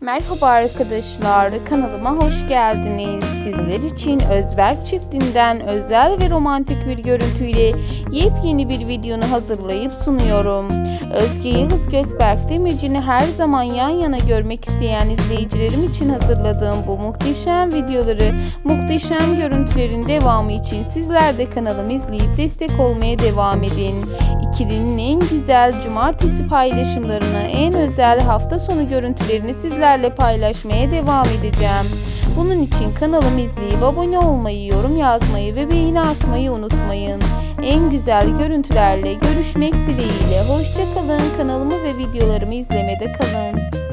Merhaba arkadaşlar, kanalıma hoş geldiniz. Sizler için Özberk çiftinden özel ve romantik bir görüntüyle yepyeni bir videonu hazırlayıp sunuyorum. Özge Yıldız Gökberk Demirci'ni her zaman yan yana görmek isteyen izleyicilerim için hazırladığım bu muhteşem videoları, muhteşem görüntülerin devamı için sizler de kanalımı izleyip destek olmaya devam edin. İkilinin en güzel cumartesi paylaşımlarını, en özel hafta sonu görüntülerini sizlerle paylaşmaya devam edeceğim. Bunun için kanalımı izleyip abone olmayı, yorum yazmayı ve beğeni atmayı unutmayın. En güzel görüntülerle görüşmek dileğiyle. Hoşçakalın. Kanalımı ve videolarımı izlemede kalın.